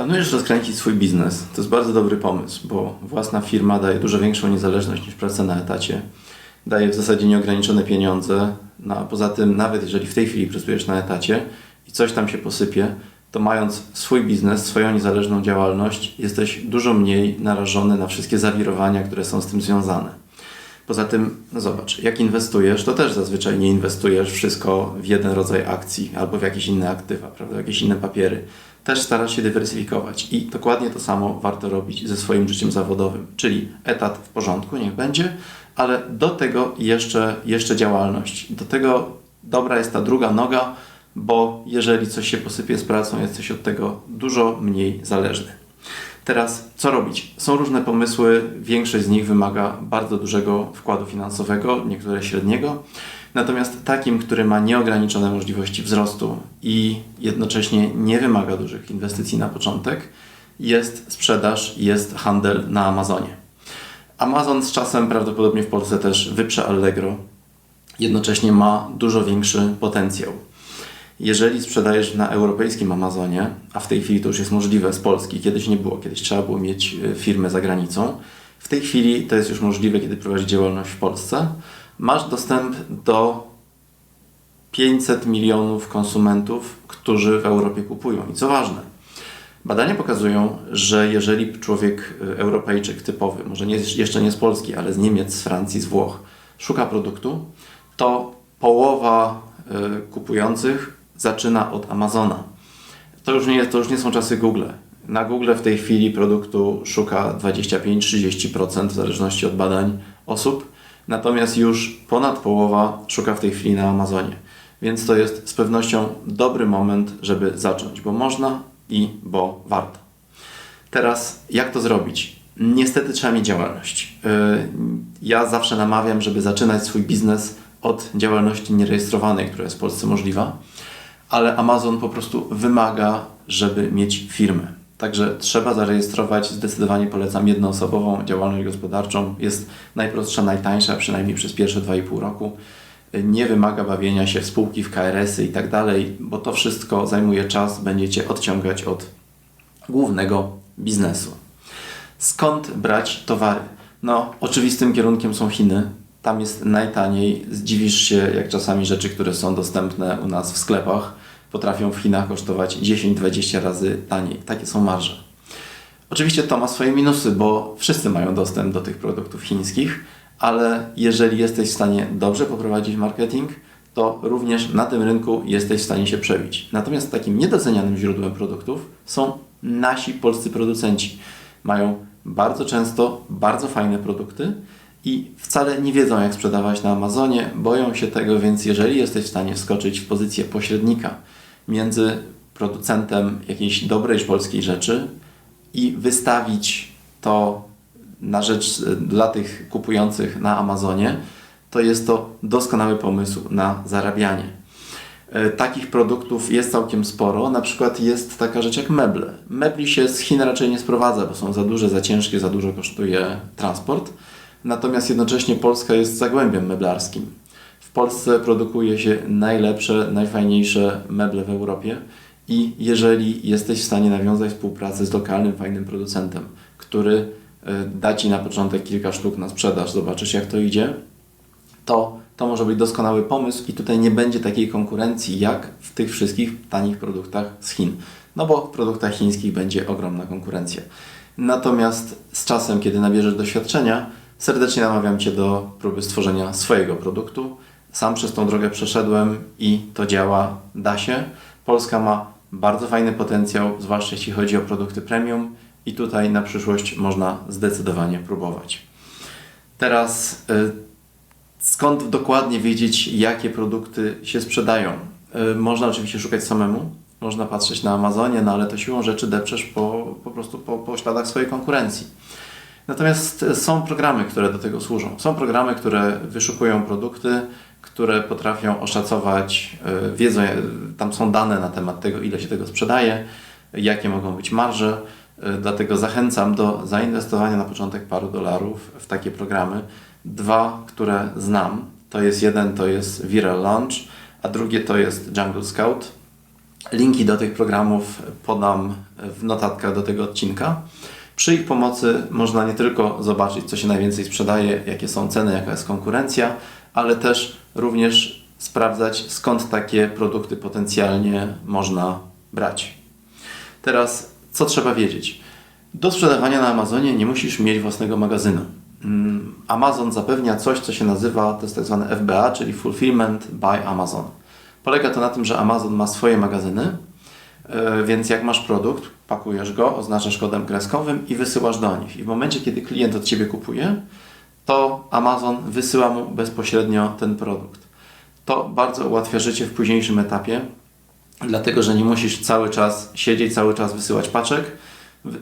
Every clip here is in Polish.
Planujesz rozkręcić swój biznes. To jest bardzo dobry pomysł, bo własna firma daje dużo większą niezależność niż praca na etacie. Daje w zasadzie nieograniczone pieniądze. No, a poza tym, nawet jeżeli w tej chwili pracujesz na etacie i coś tam się posypie, to mając swój biznes, swoją niezależną działalność, jesteś dużo mniej narażony na wszystkie zawirowania, które są z tym związane. Poza tym, no zobacz, jak inwestujesz, to też zazwyczaj nie inwestujesz wszystko w jeden rodzaj akcji albo w jakieś inne aktywa, prawda, jakieś inne papiery. Też starasz się dywersyfikować i dokładnie to samo warto robić ze swoim życiem zawodowym, czyli etat w porządku, niech będzie, ale do tego jeszcze, jeszcze działalność. Do tego dobra jest ta druga noga, bo jeżeli coś się posypie z pracą, jesteś od tego dużo mniej zależny. Teraz co robić? Są różne pomysły, większość z nich wymaga bardzo dużego wkładu finansowego, niektóre średniego. Natomiast takim, który ma nieograniczone możliwości wzrostu i jednocześnie nie wymaga dużych inwestycji na początek, jest sprzedaż, jest handel na Amazonie. Amazon z czasem prawdopodobnie w Polsce też wyprze Allegro, jednocześnie ma dużo większy potencjał. Jeżeli sprzedajesz na europejskim Amazonie, a w tej chwili to już jest możliwe z Polski, kiedyś nie było, kiedyś trzeba było mieć e, firmę za granicą, w tej chwili to jest już możliwe, kiedy prowadzisz działalność w Polsce, masz dostęp do 500 milionów konsumentów, którzy w Europie kupują. I co ważne, badania pokazują, że jeżeli człowiek, e, Europejczyk typowy, może nie, jeszcze nie z Polski, ale z Niemiec, z Francji, z Włoch, szuka produktu, to połowa e, kupujących zaczyna od Amazona. To już nie, to już nie są czasy Google. Na Google w tej chwili produktu szuka 25-30% w zależności od badań osób, natomiast już ponad połowa szuka w tej chwili na Amazonie. Więc to jest z pewnością dobry moment, żeby zacząć, bo można i bo warto. Teraz jak to zrobić? Niestety trzeba mieć działalność. Yy, Ja zawsze namawiam, żeby zaczynać swój biznes od działalności nierejestrowanej, która jest w Polsce możliwa ale Amazon po prostu wymaga, żeby mieć firmę. Także trzeba zarejestrować, zdecydowanie polecam jednoosobową działalność gospodarczą. Jest najprostsza, najtańsza, przynajmniej przez pierwsze 2,5 roku. Nie wymaga bawienia się w spółki, w KRS-y i tak dalej, bo to wszystko zajmuje czas, będziecie odciągać od głównego biznesu. Skąd brać towary? No, oczywistym kierunkiem są Chiny. Tam jest najtaniej. Zdziwisz się, jak czasami rzeczy, które są dostępne u nas w sklepach, potrafią w Chinach kosztować 10-20 razy taniej. Takie są marże. Oczywiście to ma swoje minusy, bo wszyscy mają dostęp do tych produktów chińskich, ale jeżeli jesteś w stanie dobrze poprowadzić marketing, to również na tym rynku jesteś w stanie się przebić. Natomiast takim niedocenianym źródłem produktów są nasi polscy producenci. Mają bardzo często bardzo fajne produkty i wcale nie wiedzą, jak sprzedawać na Amazonie, boją się tego, więc jeżeli jesteś w stanie wskoczyć w pozycję pośrednika między producentem jakiejś dobrej polskiej rzeczy i wystawić to na rzecz dla tych kupujących na Amazonie, to jest to doskonały pomysł na zarabianie. E, Takich produktów jest całkiem sporo. Na przykład jest taka rzecz jak meble. Mebli się z Chin raczej nie sprowadza, bo są za duże, za ciężkie, za dużo kosztuje transport. Natomiast jednocześnie Polska jest zagłębiem meblarskim. W Polsce produkuje się najlepsze, najfajniejsze meble w Europie i jeżeli jesteś w stanie nawiązać współpracę z lokalnym, fajnym producentem, który e, da Ci na początek kilka sztuk na sprzedaż, zobaczysz jak to idzie, to to może być doskonały pomysł i tutaj nie będzie takiej konkurencji jak w tych wszystkich tanich produktach z Chin. No bo w produktach chińskich będzie ogromna konkurencja. Natomiast z czasem, kiedy nabierzesz doświadczenia, serdecznie namawiam Cię do próby stworzenia swojego produktu. Sam przez tą drogę przeszedłem i to działa, da się. Polska ma bardzo fajny potencjał, zwłaszcza jeśli chodzi o produkty premium i tutaj na przyszłość można zdecydowanie próbować. Teraz y, skąd dokładnie wiedzieć, jakie produkty się sprzedają? Y, Można oczywiście szukać samemu, można patrzeć na Amazonie, no ale to siłą rzeczy depczesz po, po prostu po, po śladach swojej konkurencji. Natomiast są programy, które do tego służą. Są programy, które wyszukują produkty, które potrafią oszacować, y, wiedzą, y, tam są dane na temat tego, ile się tego sprzedaje, jakie mogą być marże. Y, Dlatego zachęcam do zainwestowania na początek paru dolarów w takie programy. Dwa, które znam, to jest jeden, to jest Viral Launch, a drugie to jest Jungle Scout. Linki do tych programów podam w notatkach do tego odcinka. Przy ich pomocy można nie tylko zobaczyć, co się najwięcej sprzedaje, jakie są ceny, jaka jest konkurencja, ale też również sprawdzać, skąd takie produkty potencjalnie można brać. Teraz, co trzeba wiedzieć? Do sprzedawania na Amazonie nie musisz mieć własnego magazynu. Mm, Amazon zapewnia coś, co się nazywa, to jest tak zwane FBA, czyli Fulfillment by Amazon. Polega to na tym, że Amazon ma swoje magazyny, e, więc jak masz produkt, pakujesz go, oznaczasz kodem kreskowym i wysyłasz do nich. I w momencie, kiedy klient od Ciebie kupuje, to Amazon wysyła mu bezpośrednio ten produkt. To bardzo ułatwia życie w późniejszym etapie, dlatego że nie musisz cały czas siedzieć, cały czas wysyłać paczek.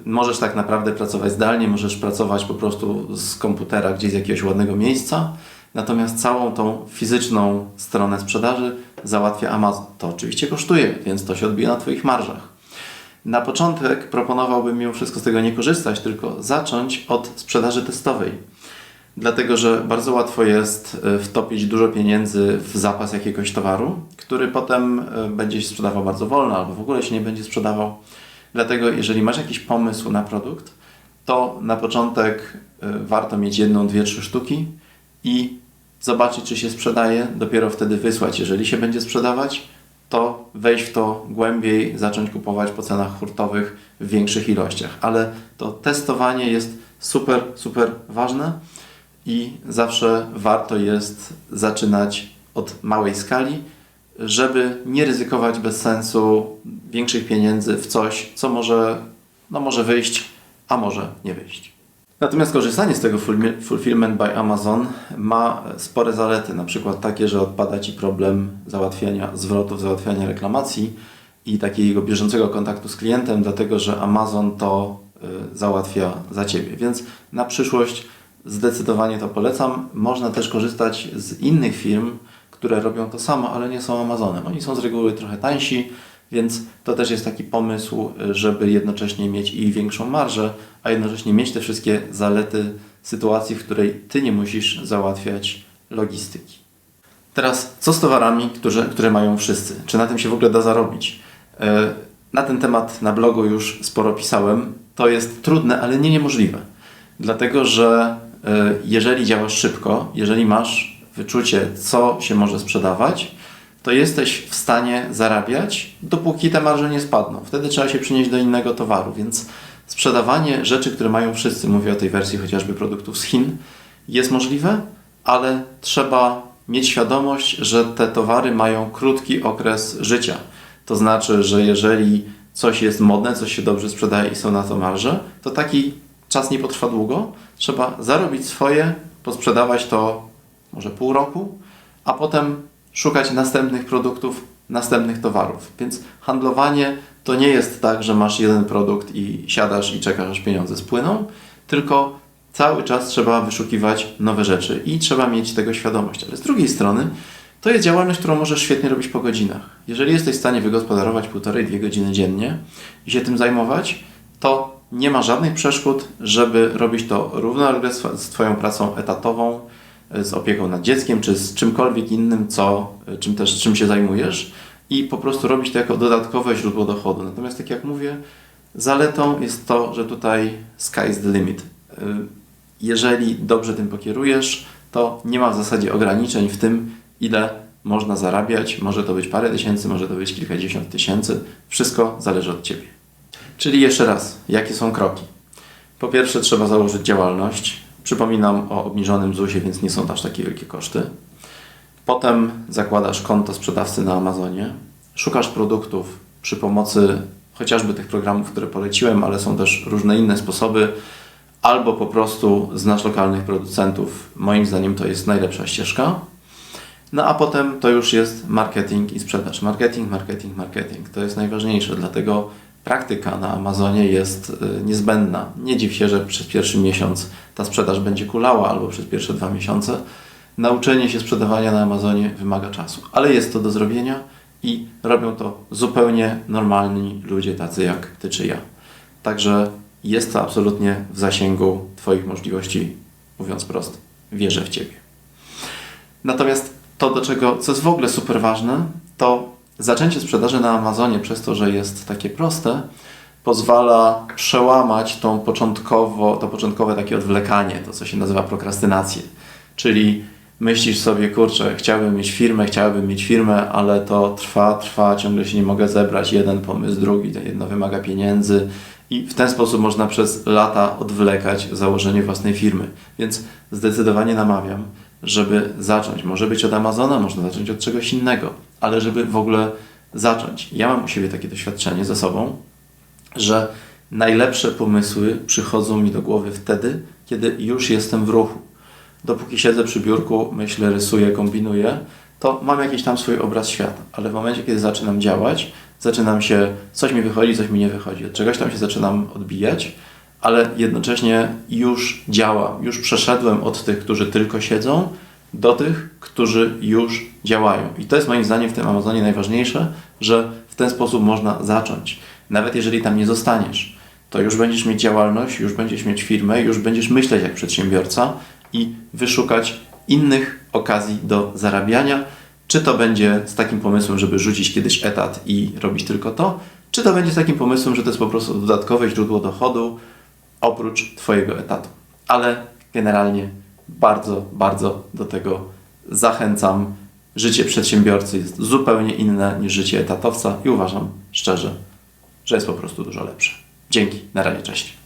Możesz tak naprawdę pracować zdalnie, możesz pracować po prostu z komputera gdzieś z jakiegoś ładnego miejsca. Natomiast całą tą fizyczną stronę sprzedaży załatwia Amazon. To oczywiście kosztuje, więc to się odbija na Twoich marżach. Na początek proponowałbym mimo wszystko z tego nie korzystać, tylko zacząć od sprzedaży testowej. Dlatego, że bardzo łatwo jest e, wtopić dużo pieniędzy w zapas jakiegoś towaru, który potem e, będzie się sprzedawał bardzo wolno albo w ogóle się nie będzie sprzedawał. Dlatego, jeżeli masz jakiś pomysł na produkt, to na początek e, warto mieć jedną, dwie, trzy sztuki i zobaczyć, czy się sprzedaje, dopiero wtedy wysłać. Jeżeli się będzie sprzedawać, to wejść w to głębiej, zacząć kupować po cenach hurtowych w większych ilościach. Ale to testowanie jest super, super ważne i zawsze warto jest zaczynać od małej skali, żeby nie ryzykować bez sensu większych pieniędzy w coś, co może, no może wyjść, a może nie wyjść. Natomiast korzystanie z tego Fulfillment by Amazon ma spore zalety, na przykład takie, że odpada Ci problem załatwiania zwrotów, załatwiania reklamacji i takiego bieżącego kontaktu z klientem, dlatego że Amazon to y, załatwia za Ciebie. Więc na przyszłość zdecydowanie to polecam. Można też korzystać z innych firm, które robią to samo, ale nie są Amazonem. Oni są z reguły trochę tańsi, więc to też jest taki pomysł, żeby jednocześnie mieć i większą marżę, a jednocześnie mieć te wszystkie zalety sytuacji, w której Ty nie musisz załatwiać logistyki. Teraz, co z towarami, które, które mają wszyscy? Czy na tym się w ogóle da zarobić? E, na ten temat na blogu już sporo pisałem. To jest trudne, ale nie niemożliwe. Dlatego, że jeżeli działasz szybko, jeżeli masz wyczucie, co się może sprzedawać, to jesteś w stanie zarabiać, dopóki te marże nie spadną. Wtedy trzeba się przenieść do innego towaru, więc sprzedawanie rzeczy, które mają wszyscy, mówię o tej wersji chociażby produktów z Chin, jest możliwe, ale trzeba mieć świadomość, że te towary mają krótki okres życia. To znaczy, że jeżeli coś jest modne, coś się dobrze sprzedaje i są na to marże, to taki czas nie potrwa długo. Trzeba zarobić swoje, posprzedawać to może pół roku, a potem szukać następnych produktów, następnych towarów. Więc handlowanie to nie jest tak, że masz jeden produkt i siadasz i czekasz, aż pieniądze spłyną, tylko cały czas trzeba wyszukiwać nowe rzeczy i trzeba mieć tego świadomość. Ale z drugiej strony, to jest działalność, którą możesz świetnie robić po godzinach. Jeżeli jesteś w stanie wygospodarować półtorej, dwie godziny dziennie i się tym zajmować, to nie ma żadnych przeszkód, żeby robić to równolegle z Twoją pracą etatową, z opieką nad dzieckiem, czy z czymkolwiek innym, co, czym też czym się zajmujesz i po prostu robić to jako dodatkowe źródło dochodu. Natomiast tak jak mówię, zaletą jest to, że tutaj sky is the limit. Y, jeżeli dobrze tym pokierujesz, to nie ma w zasadzie ograniczeń w tym, ile można zarabiać. Może to być parę tysięcy, może to być kilkadziesiąt tysięcy. Wszystko zależy od Ciebie. Czyli jeszcze raz, jakie są kroki? Po pierwsze, trzeba założyć działalność, Przypominam o obniżonym ZUS-ie, więc nie są aż takie wielkie koszty. Potem zakładasz konto sprzedawcy na Amazonie, szukasz produktów przy pomocy chociażby tych programów, które poleciłem, ale są też różne inne sposoby, albo po prostu znasz lokalnych producentów. Moim zdaniem to jest najlepsza ścieżka. No a potem to już jest marketing i sprzedaż. Marketing, marketing, marketing. To jest najważniejsze, dlatego praktyka na Amazonie jest y, niezbędna. Nie dziw się, że przez pierwszy miesiąc ta sprzedaż będzie kulała albo przez pierwsze dwa miesiące. Nauczenie się sprzedawania na Amazonie wymaga czasu, ale jest to do zrobienia i robią to zupełnie normalni ludzie, tacy jak ty czy ja. Także jest to absolutnie w zasięgu Twoich możliwości, mówiąc prosto. Wierzę w Ciebie. Natomiast to, do czego, co jest w ogóle super ważne, to zaczęcie sprzedaży na Amazonie przez to, że jest takie proste, pozwala przełamać tą początkowo, to początkowe takie odwlekanie, to co się nazywa prokrastynację. Czyli myślisz sobie, kurczę, chciałbym mieć firmę, chciałbym mieć firmę, ale to trwa, trwa, ciągle się nie mogę zebrać, jeden pomysł, drugi, to jedno wymaga pieniędzy i w ten sposób można przez lata odwlekać założenie własnej firmy. Więc zdecydowanie namawiam, żeby zacząć. Może być od Amazona, można zacząć od czegoś innego, ale żeby w ogóle zacząć. Ja mam u siebie takie doświadczenie ze sobą, że najlepsze pomysły przychodzą mi do głowy wtedy, kiedy już jestem w ruchu. Dopóki siedzę przy biurku, myślę, rysuję, kombinuję, to mam jakiś tam swój obraz świata, ale w momencie, kiedy zaczynam działać, zaczynam się, coś mi wychodzi, coś mi nie wychodzi, od czegoś tam się zaczynam odbijać, ale jednocześnie już działam, już przeszedłem od tych, którzy tylko siedzą, do tych, którzy już działają. I to jest moim zdaniem w tym Amazonie najważniejsze, że w ten sposób można zacząć. Nawet jeżeli tam nie zostaniesz, to już będziesz mieć działalność, już będziesz mieć firmę, już będziesz myśleć jak przedsiębiorca i wyszukać innych okazji do zarabiania. Czy to będzie z takim pomysłem, żeby rzucić kiedyś etat i robić tylko to, czy to będzie z takim pomysłem, że to jest po prostu dodatkowe źródło dochodu oprócz Twojego etatu. Ale generalnie bardzo, bardzo do tego zachęcam. Życie przedsiębiorcy jest zupełnie inne niż życie etatowca i uważam szczerze, że jest po prostu dużo lepsze. Dzięki, na razie, cześć.